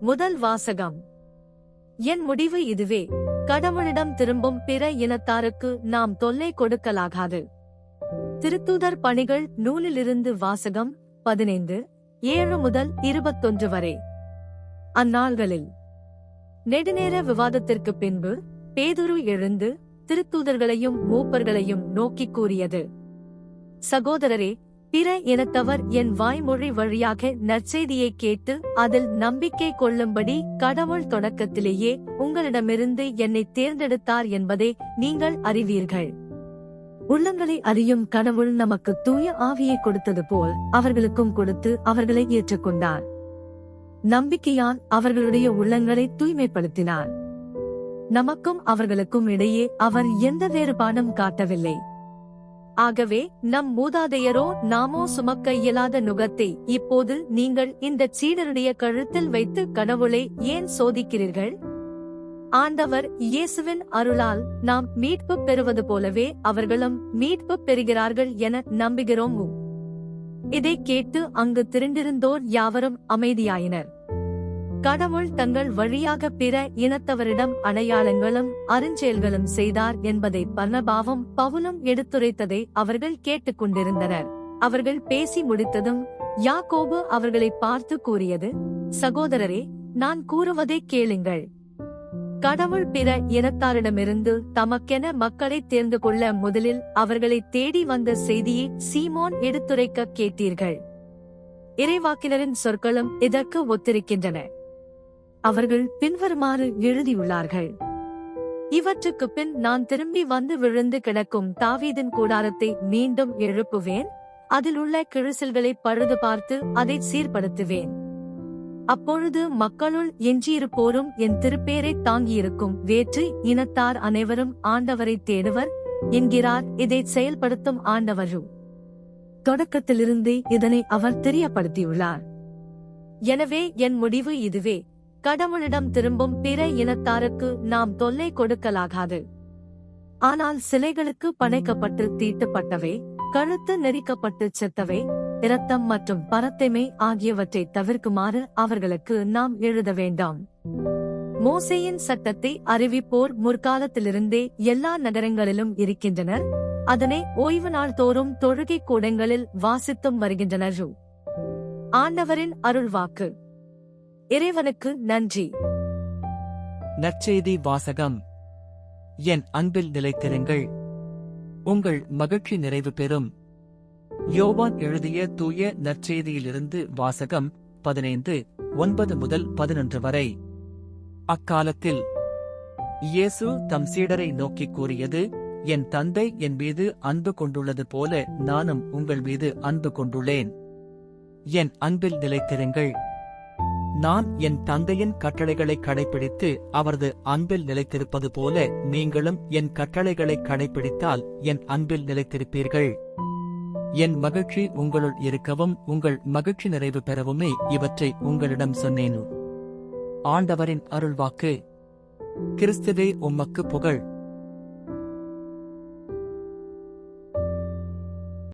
முதல் வாசகம். என் முடிவு இதுவே. கடவுளிடம் திரும்பும் பிற இனத்தாருக்கு நாம் தொல்லை கொடுக்கலாகாது. திருத்தூதர் பணிகள் நூலிலிருந்து வாசகம் பதினைந்து ஏழு முதல் இருபத்தொன்று வரை. அந்நாள்களில். நெடுநேர விவாதத்திற்கு பின்பு பேதுரு எழுந்து திருத்தூதர்களையும் மூப்பர்களையும் நோக்கிக் கூறியது. சகோதரரே பிற இனத்தவர் என் வாய்மொழி வழியாக நற்செய்தியை கேட்டு அதில் நம்பிக்கை கொள்ளும்படி கடவுள் தொடக்கத்திலேயே உங்களிடமிருந்து என்னை தேர்ந்தெடுத்தார் என்பதை நீங்கள் அறிவீர்கள். உள்ளங்களை அறியும் கடவுள் நமக்கு தூய ஆவியை கொடுத்தது போல் அவர்களுக்கும் கொடுத்து அவர்களை ஏற்றுக்கொண்டார். நம்பிக்கையால் அவர்களுடைய உள்ளங்களை தூய்மைப்படுத்தினார். நமக்கும் அவர்களுக்கும் இடையே அவர் எந்த வேறுபாடும் காட்டவில்லை. ஆகவே நம் மூதாதையரோ நாமோ சுமக்க இயலாத நுகத்தை இப்போது நீங்கள் இந்த சீடருடைய கழுத்தில் வைத்து கடவுளை ஏன் சோதிக்கிறீர்கள்? ஆண்டவர் இயேசுவின் அருளால் நாம் மீட்பு பெறுவது போலவே அவர்களும் மீட்பு பெறுகிறார்கள் என நம்புகிறோம்? இதை கேட்டு அங்கு திரண்டிருந்தோர் யாவரும் அமைதியாயினர். கடவுள் தங்கள் வழியாக பிற இனத்தவரிடம் அடையாளங்களும் அருஞ்செயல்களும் செய்தார் என்பதை பர்ணபாவும் பவுலும் எடுத்துரைத்ததை அவர்கள் கேட்டுக்கொண்டிருந்தனர் அவர்கள் பேசி முடித்ததும் யாக்கோபு அவர்களை பார்த்து கூறியது சகோதரரே நான் கூறுவதை கேளுங்கள். கடவுள் பிற இனத்தாரிடமிருந்து தமக்கென மக்களை தேர்ந்து கொள்ள முதலில் அவர்களை தேடி வந்த செய்தியை சீமோன் எடுத்துரைக்க கேட்டீர்கள். இறைவாக்கினரின் சொற்களும் இதற்கு ஒத்திருக்கின்றன. அவர்கள் பின்வருமாறு எழுதியுள்ளார்கள். இவற்றுக்கு பின் நான் திரும்பி வந்து விழுந்து கிடக்கும் தாவீதின் கூடாரத்தை மீண்டும் எழுப்புவேன். அதில் உள்ள கிழிசல்களை பழுது பார்த்து அதை சீர்படுத்துவேன். அப்பொழுது மக்களுள் எஞ்சியிருப்போரும் என் திருப்பேரை தாங்கியிருக்கும் வேற்று இனத்தார் அனைவரும் ஆண்டவரை தேடுவர் என்கிறார். இதை செயல்படுத்தும் ஆண்டவரும் தொடக்கத்திலிருந்தே இதனை அவர் தெரியப்படுத்தியுள்ளார். எனவே என் முடிவு இதுவே. கடவுளிடம் திரும்பும் பிற இனத்தாருக்கு நாம் தொல்லை கொடுக்கலாகாது. ஆனால் சிலைகளுக்கு பணைக்கப்பட்டு தீட்டப்பட்டவை கழுத்து நெரிக்கப்பட்டு செத்தவை இரத்தம் மற்றும் பரத்தைமை ஆகியவற்றை தவிர்க்குமாறு அவர்களுக்கு நாம் எழுத வேண்டாம். மோசையின் சட்டத்தை அறிவிப்போர் முற்காலத்திலிருந்தே எல்லா நகரங்களிலும் இருக்கின்றனர் அதனை ஓய்வு நாள் தோறும் தொழுகை கூடங்களில் வாசித்தும் வருகின்றனர். ஆண்டவரின் அருள்வாக்கு. இறைவனுக்கு நன்றி. நற்செய்தி வாசகம். என் அன்பில் நிலைத்திருங்கள். உங்கள் மகிழ்ச்சி நிறைவு பெறும். யோவான் எழுதிய தூய நற்செய்தியிலிருந்து வாசகம் பதினைந்து ஒன்பது முதல் பதினொன்று வரை. அக்காலத்தில் இயேசு தம் சீடரை நோக்கிக் கூறியது என் தந்தை என் மீது அன்பு கொண்டுள்ளது போல நானும் உங்கள் மீது அன்பு கொண்டுள்ளேன். என் அன்பில் நிலைத்திருங்கள். நான் என் தந்தையின் கட்டளைகளை கடைபிடித்து அவரது அன்பில் நிலைத்திருப்பது போல நீங்களும் என் கட்டளைகளை கடைபிடித்தால் என் அன்பில் நிலைத்திருப்பீர்கள். என் மகிழ்ச்சி உங்களுள் இருக்கவும் உங்கள் மகிழ்ச்சி நிறைவு பெறவுமே இவற்றை உங்களிடம் சொன்னேன். ஆண்டவரின் அருள்வாக்கு. கிறிஸ்துவே உம்மக்கு புகழ்.